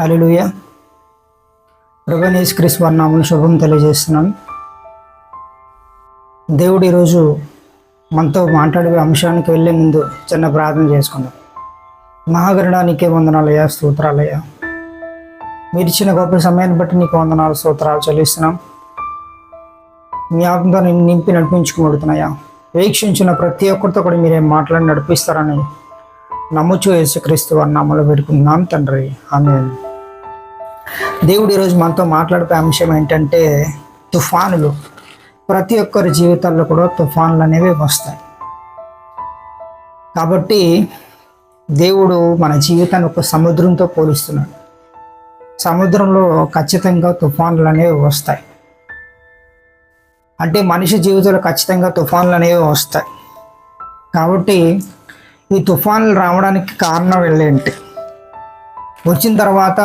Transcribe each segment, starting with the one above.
Hallelujah ప్రభనేష్ Chris వర్ణాములు శుభం తెలియజేస్తున్నాను దేవుడు ఈరోజు మనతో మాట్లాడే అంశానికి వెళ్ళే ముందు చిన్న ప్రార్థన చేసుకుందాం. మహాగరుడానికే వందనాలయ్యా స్తోత్రాలయ్యా మీరు ఇచ్చిన గొప్ప సమయాన్ని బట్టి నీకు వందనాలు స్తోత్రాలు చెల్లిస్తున్నాం. మీ ఆత్మతో నేను నింపి నడిపించుకోబడుతున్నాయా వీక్షించిన ప్రతి ఒక్కరితో కూడా మీరేం మాట్లాడి నడిపిస్తారని నమ్ముచు యేసుక్రీస్తు అని నమ్మలు పెట్టుకున్నాం తండ్రి. ఆమె దేవుడు ఈరోజు మనతో మాట్లాడే అంశం ఏంటంటే తుఫానులు. ప్రతి ఒక్కరి జీవితాల్లో కూడా తుఫానులు అనేవి వస్తాయి. కాబట్టి దేవుడు మన జీవితాన్ని ఒక సముద్రంతో పోలుస్తున్నాడు. సముద్రంలో ఖచ్చితంగా తుఫానులు అనేవి వస్తాయి. అంటే మనిషి జీవితంలో ఖచ్చితంగా తుఫానులు అనేవి వస్తాయి. కాబట్టి ఈ తుఫాన్లు రావడానికి కారణం వెళ్ళేంటి? వచ్చిన తర్వాత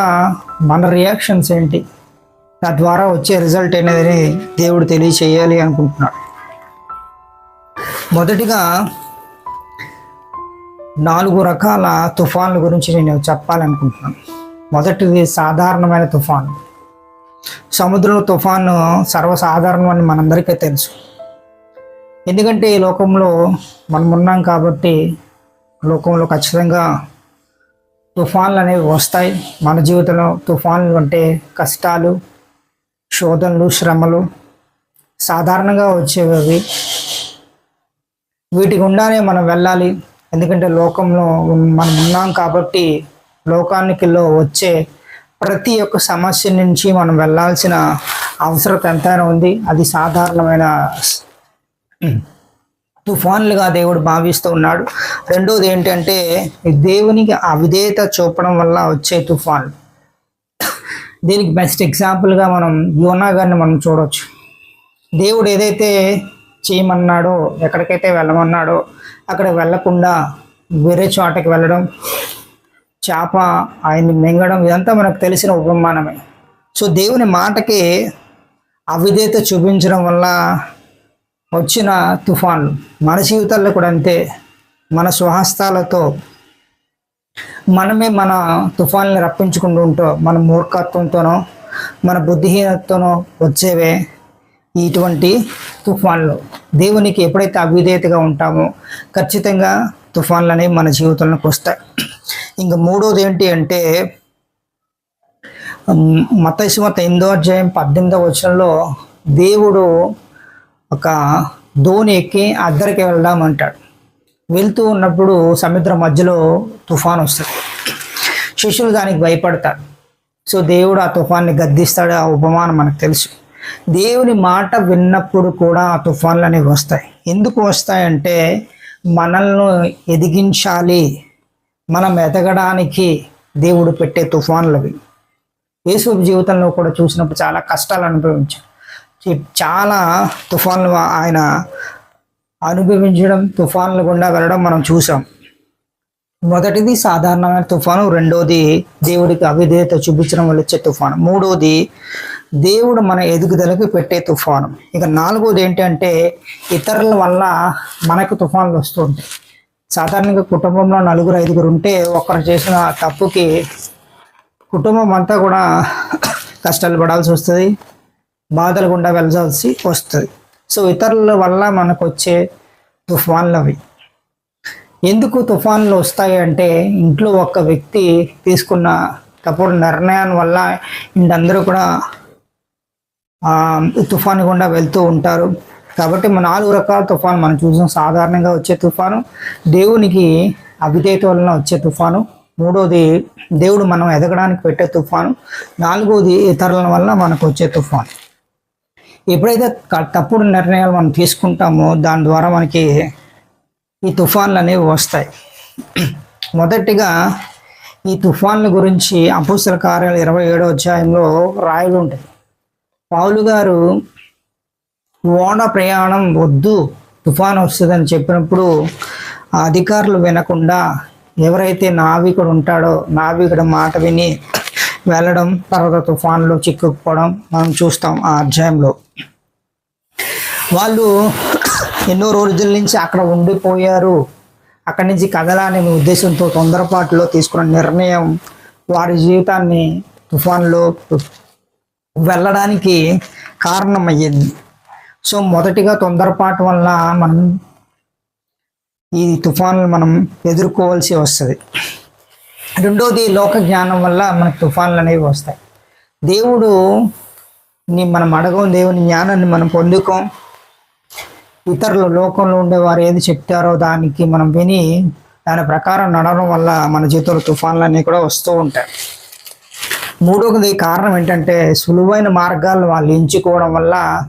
మన రియాక్షన్స్ ఏంటి? తద్వారా వచ్చే రిజల్ట్ అనేది దేవుడు తెలియచేయాలి అనుకుంటున్నాడు. మొదటిగా నాలుగు రకాల తుఫాన్ల గురించి నేను చెప్పాలనుకుంటున్నాను. మొదటిది సాధారణమైన తుఫాను. సముద్రంలో తుఫాను సర్వసాధారణం అని మనందరికీ తెలుసు. ఎందుకంటే ఈ లోకంలో మనం ఉన్నాం కాబట్టి లోకంలో ఖచ్చితంగా తుఫాన్లు అనేవి వస్తాయి. మన జీవితంలో తుఫాన్లు అంటే కష్టాలు శోధనలు శ్రమలు సాధారణంగా వచ్చేవి అవి. వీటి గుండానే మనం వెళ్ళాలి. ఎందుకంటే లోకంలో మనం ఉన్నాం కాబట్టి లోకానికిలో వచ్చే ప్రతి ఒక్క సమస్య నుంచి మనం వెళ్ళాల్సిన అవసరం ఎంతైనా ఉంది. అది సాధారణమైన తుఫాన్లుగా దేవుడు భావిస్తూ ఉన్నాడు. రెండోది ఏంటంటే దేవునికి అవిధేయత చూపడం వల్ల వచ్చే తుఫాన్లు దీనికి బెస్ట్ ఎగ్జాంపుల్గా మనం యోనా గారిని మనం చూడవచ్చు దేవుడు ఏదైతే చేయమన్నాడో ఎక్కడికైతే వెళ్ళమన్నాడో అక్కడ వెళ్ళకుండా వేరే చోటకి వెళ్ళడం చేప ఆయన్ని మింగడం ఇదంతా మనకు తెలిసిన ఉపమానమే. సో దేవుని మాటకి అవిధేత చూపించడం వల్ల వచ్చిన తుఫాన్లు మన జీవితాల్లో కూడా అంతే. మన స్వహస్తాలతో మనమే మన తుఫాన్లు రప్పించుకుంటూ ఉంటో మన మూర్ఖత్వంతోనో మన బుద్ధిహీనతతోనో వచ్చేవే ఇటువంటి తుఫాన్లు. దేవునికి ఎప్పుడైతే అవిధేయతగా ఉంటామో ఖచ్చితంగా తుఫాన్లు అనేవి మన జీవితంలోకి వస్తాయి. ఇంకా మూడోది ఏంటి అంటే మతసిమత ఎనిమిదో అధ్యాయం పద్దెనిమిదో వచనంలో దేవుడు ఒక ధోని ఎక్కి అద్దరికి వెళ్దాం అంటాడు వెళ్తూ ఉన్నప్పుడు సముద్రం మధ్యలో తుఫాన్ వస్తుంది. శిష్యులు దానికి భయపడతారు. సో దేవుడు ఆ తుఫాన్ని గద్దిస్తాడు. ఆ ఉపమానం మనకు తెలుసు. దేవుని మాట విన్నప్పుడు కూడా ఆ తుఫాన్లు అనేవి వస్తాయి. ఎందుకు వస్తాయంటే మనల్ని ఎదిగించాలి. మనం ఎదగడానికి దేవుడు పెట్టే తుఫాన్లు అవి యేసు జీవితంలో కూడా చూసినప్పుడు చాలా కష్టాలు అనుభవించాడు చాలా తుఫాన్లు ఆయన అనుభవించడం తుఫాన్లు గుండా వెళ్ళడం మనం చూసాం. మొదటిది సాధారణమైన తుఫాను రెండోది దేవుడికి అవిధేయత చూపించడం వల్ల వచ్చే తుఫాను. మూడోది దేవుడు మన ఎదుగుదలకు పెట్టే తుఫాను. ఇక నాలుగోది ఏంటంటే ఇతరుల వల్ల మనకు తుఫాన్లు వస్తుంటాయి సాధారణంగా కుటుంబంలో నలుగురు ఐదుగురు ఉంటే ఒకరు చేసిన తప్పుకి కుటుంబం అంతా కూడా కష్టాలు పడాల్సి వస్తుంది. బాధలు గుండా వెళ్ళాల్సి వస్తుంది. సో ఇతరుల వల్ల మనకు వచ్చే తుఫాన్లు అవి ఎందుకు తుఫాన్లు వస్తాయి అంటే ఇంట్లో ఒక వ్యక్తి తీసుకున్న తప్పుడు నిర్ణయాన్ని వల్ల ఇంటందరూ కూడా తుఫాను గుండా వెళ్తూ ఉంటారు. కాబట్టి మన నాలుగు రకాల తుఫాను మనం చూసాం. సాధారణంగా వచ్చే తుఫాను దేవునికి అవిధేయత వలన వచ్చే తుఫాను మూడోది దేవుడు మనం ఎదగడానికి పెట్టే తుఫాను నాలుగోది ఇతరుల వల్ల మనకు వచ్చే తుఫాను. ఎప్పుడైతే తప్పుడు నిర్ణయాలు మనం తీసుకుంటామో దాని ద్వారా మనకి ఈ తుఫాన్లు అనేవి వస్తాయి. మొదటిగా ఈ తుఫాన్ల గురించి అపుస్తల కార్యాలు ఇరవై ఏడో అధ్యాయంలో రాయలు ఉంటాయి పావులు గారు ఓడ ప్రయాణం వద్దు తుఫాన్ వస్తుందని చెప్పినప్పుడు ఆ అధికారులు వినకుండా ఎవరైతే నావికుడు ఉంటాడో నావికుడు మాట విని వెళ్ళడం తర్వాత తుఫాన్లో చిక్కుకుపోవడం మనం చూస్తాం ఆ అధ్యాయంలో. వాళ్ళు ఎన్నో రోజుల నుంచి అక్కడ ఉండిపోయారు. అక్కడి నుంచి కదలాలనే ఉద్దేశంతో తొందరపాటులో తీసుకున్న నిర్ణయం వారి జీవితాన్ని తుఫాన్లో వెళ్ళడానికి కారణమయ్యింది. సో మొదటిగా తొందరపాటు వల్ల మనం ఈ తుఫాన్లు మనం ఎదుర్కోవాల్సి వస్తుంది. రెండోది లోక జ్ఞానం వల్ల మనకు తుఫాన్లు అనేవి వస్తాయి. దేవుడు ని మనం అడగం దేవుని జ్ఞానాన్ని మనం పొందుకోం. ఇతరుల లోకంలో ఉండేవారు ఏది చెప్తారో దానికి మనం విని దాని ప్రకారం నడవడం వల్ల మన జీవితంలో తుఫాన్లు అనేవి కూడా వస్తూ ఉంటాయి. మూడవది కారణం ఏంటంటే సులువైన మార్గాలను వాళ్ళు ఎంచుకోవడం వల్ల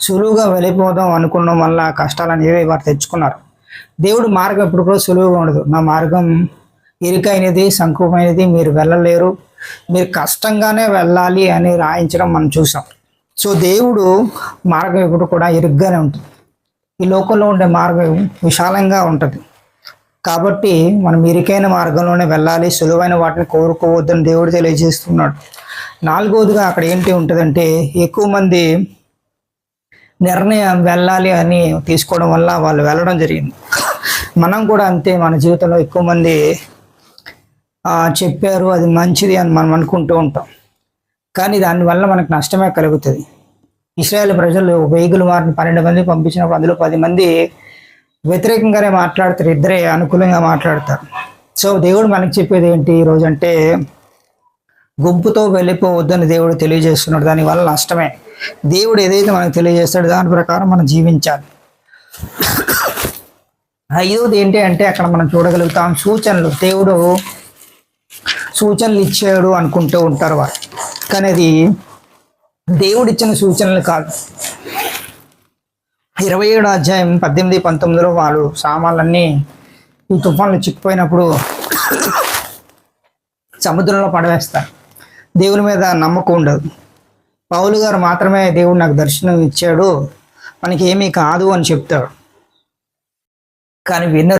సులువుగా వెళ్ళిపోదాం అనుకోవడం వల్ల కష్టాలు అనేవి వారు తెచ్చుకున్నారు. దేవుడు మార్గం ఎప్పుడు కూడా సులువుగా ఉండదు. నా మార్గం ఇరుకైనది సంకుమైనది మీరు వెళ్ళలేరు. మీరు కష్టంగానే వెళ్ళాలి అని రాయించడం మనం చూసాం. సో దేవుడు మార్గం ఇప్పుడు కూడా ఇరుగ్గానే ఉంటుంది. ఈ లోకంలో ఉండే మార్గం విశాలంగా ఉంటుంది. కాబట్టి మనం ఇరుకైన మార్గంలోనే వెళ్ళాలి. సులువైన వాటిని కోరుకోవద్దని దేవుడు తెలియజేస్తున్నాడు. నాలుగవదిగా అక్కడ ఏంటి ఉంటుందంటే ఎక్కువ మంది నిర్ణయం వెళ్ళాలి అని తీసుకోవడం వల్ల వాళ్ళు వెళ్ళడం జరిగింది. మనం కూడా అంతే మన జీవితంలో ఎక్కువ మంది చెప్పారు అది మంచిది అని మనం అనుకుంటూ ఉంటాం. కానీ దానివల్ల మనకు నష్టమే కలుగుతుంది. ఇస్రాయేల్ ప్రజలు వేగులు వారిని పన్నెండు మంది పంపించినప్పుడు అందులో పది మంది వ్యతిరేకంగానే మాట్లాడతారు ఇద్దరే అనుకూలంగా మాట్లాడతారు. సో దేవుడు మనకి చెప్పేది ఏంటి ఈరోజు అంటే గుంపుతో వెళ్ళిపోవద్దని దేవుడు తెలియజేస్తున్నాడు. దానివల్ల నష్టమే. దేవుడు ఏదైతే మనకు తెలియజేస్తాడో దాని ప్రకారం మనం జీవించాలి. ఐదోది ఏంటి అంటే అక్కడ మనం చూడగలుగుతాం సూచనలు. దేవుడు సూచనలు ఇచ్చాడు అనుకుంటూ ఉంటారు వారు. కానీ అది దేవుడిచ్చిన సూచనలు కాదు. ఇరవై ఏడు అధ్యాయం పద్దెనిమిది పంతొమ్మిదిలో వాళ్ళు సామాన్లన్నీ ఈ తుఫాన్లు చిక్కిపోయినప్పుడు సముద్రంలో పడవేస్తారు. దేవుని మీద నమ్మకం ఉండదు. పౌలు గారు మాత్రమే దేవుడు నాకు దర్శనం ఇచ్చాడు. మనకి ఏమీ కాదు అని చెప్తాడు. కానీ విన్న